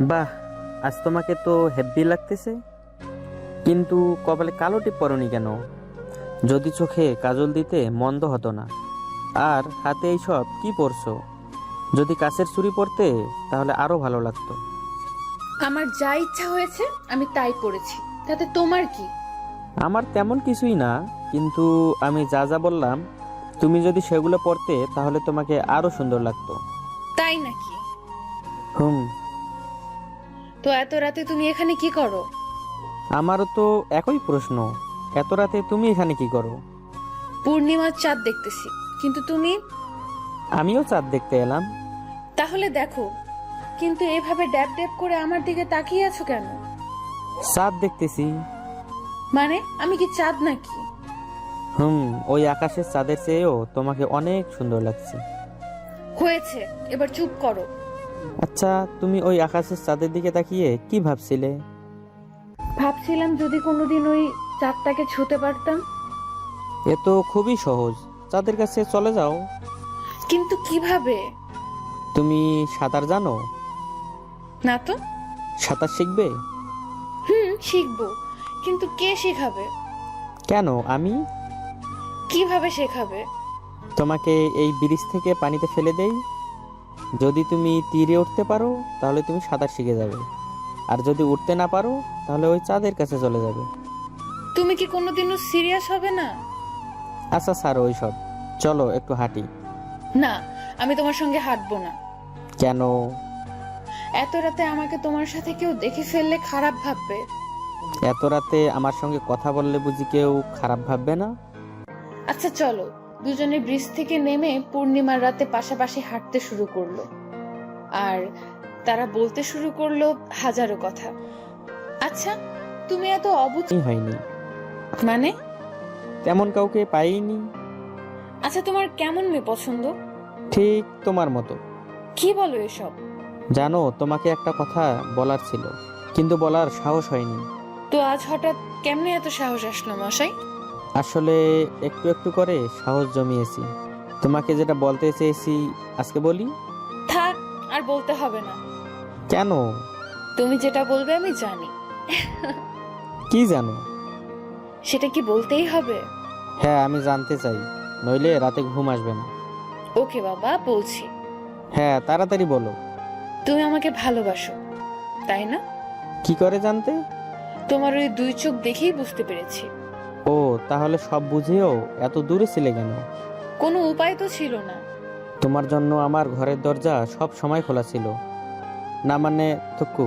বাহ আজ তোমাকে তো হেব্বি লাগতেছে। কিন্তু কপালে কালো টিপ পরনি কেন? যদি চোখে কাজল দিতে মন্দ হতো না। আর হাতে এইসব কি পরছো? যদি কাছের চুরি পরতে তাহলে আরও ভালো লাগতো। আমার যা ইচ্ছা হয়েছে আমি তাই করেছি। তাতে তোমার কি? আমার তেমন কিছুই না কিন্তু আমি যা যা বললাম তুমি যদি সেগুলো পড়তে তাহলে তোমাকে আরও সুন্দর লাগতো। তাই নাকি? হুম তো এত রাতে তুমি এখানে কি করো? আমারও তো একই প্রশ্ন। এত রাতে তুমি এখানে কি করো? পূর্ণিমার চাঁদ দেখতেছি। কিন্তু তুমি? আমিও চাঁদ দেখতে এলাম। তাহলে দেখো কিন্তু এভাবে ড্যাব ড্যাব করে আমার দিকে তাকিয়ে আছো কেন? চাঁদ দেখতেছি। মানে আমি কি চাঁদ নাকি? হুম ওই আকাশের চাঁদের চেয়েও তোমাকে অনেক সুন্দর লাগছে। হয়েছে এবার চুপ করো। আচ্ছা তুমি ওই আকাশের চাঁদের দিকে তাকিয়ে কি ভাবছিলে? ভাবছিলাম যদি কোনোদিন ওই চাঁদটাকে ছুতে পারতাম। এ তো খুবই সহজ। চাঁদের কাছে চলে যাও। কিন্তু কীভাবে? তুমি সাঁতার জানো? না তো। সাঁতার শিখবে? হুম শিখব। কিন্তু কে শেখাবে? কেন আমি? কীভাবে শেখাবে? তোমাকে এই ব্রিজ থেকে পানিতে ফেলে দেই? যদি তুমি তীরে উঠতে পারো তাহলে তুমি সাঁতার শিখে যাবে। আর যদি উঠতে না পারো তাহলে ওই চাঁদের কাছে চলে যাবে। তুমি কি কোনোদিনও সিরিয়াস হবে না? আচ্ছা স্যার ওই সব। চলো একটু হাঁটি। না আমি তোমার সঙ্গে হাঁটবো না। কেন? এত রাতে আমাকে তোমার সাথে কেউ দেখে ফেললে খারাপ ভাববে। এত রাতে আমার সঙ্গে কথা বললে বুঝি কেউ খারাপ ভাববে না? আচ্ছা চলো। দুজনে ব্রিজ থেকে নেমে পূর্ণিমার রাতে পাশাপাশি হাঁটতে শুরু করল। আর তারা বলতে শুরু করল হাজারো কথা। আচ্ছা তুমি এত অবুঝ হয়নি। মানে? তেমন কাউকে পাইনি। আচ্ছা তোমার কেমন মেয়ে পছন্দ? ঠিক তোমার মতো। কি বলো এসব? জানো তোমাকে একটা কথা বলার ছিল কিন্তু বলার সাহস হয়নি। তো আজ হঠাৎ কেমনে এত সাহস আসলো মশাই? আসলে একটু একটু করে সাহস জমিয়েছি। তোমাকে যেটা বলতে চেয়েছি আজকে বলি? থাক আর বলতে হবে না। কেন? তুমি যেটা বলবে আমি জানি। কি জানো? সেটা কি বলতেই হবে? হ্যাঁ আমি জানতে চাই। নইলে রাতে ঘুম আসবে না। ওকে বাবা বলছি। হ্যাঁ তাড়াতাড়ি বলো। তুমি আমাকে ভালোবাসো তাই না? কি করে জানতে? তোমার ওই দুই চোখ দেখেই বুঝতে পেরেছি। ও তাহলে সব বুঝেও এত দূরে ছিলে কেন? কোনো উপায় তো ছিল না। তোমার জন্য আমার ঘরের দরজা সব সময় খোলা ছিল। না মানে থুকু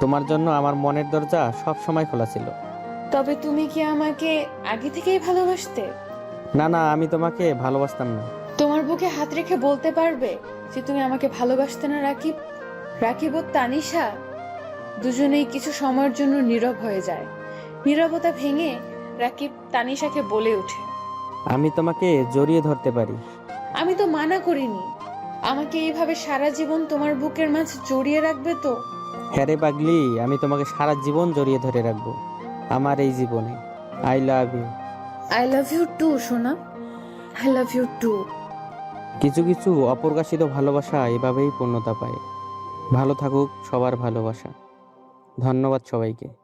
তোমার জন্য আমার মনের দরজা সব সময় খোলা ছিল। তবে তুমি কি আমাকে আগে থেকেই ভালোবাসতে? না না আমি তোমাকে ভালোবাসতাম না। তোমার বুকে হাত রেখে বলতে পারবে যে তুমি আমাকে ভালোবাসতে না রাকিব রাকিব ও তানিশা? দুজনেই কিছু সময়ের জন্য নীরব হয়ে যায়। নীরবতা ভেঙে রাকিব তানিশাকে বলে ওঠে। আমি তোমাকে জড়িয়ে ধরতে পারি। আমি তো মানা করিনি। আমাকে এইভাবে সারা জীবন তোমার বুকের মাঝে জড়িয়ে রাখবে তো? হ্যাঁ রে পাগলি আমি তোমাকে সারা জীবন জড়িয়ে ধরে রাখব। আমার এই জীবনে। I love you I love you too সোনা। আই লাভ ইউ টু কিছু কিছু অপ্রকাশিত ভালোবাসা এভাবেই পূর্ণতা পায়। ভালো থাকুক সবার ভালোবাসা। ধন্যবাদ সবাইকে।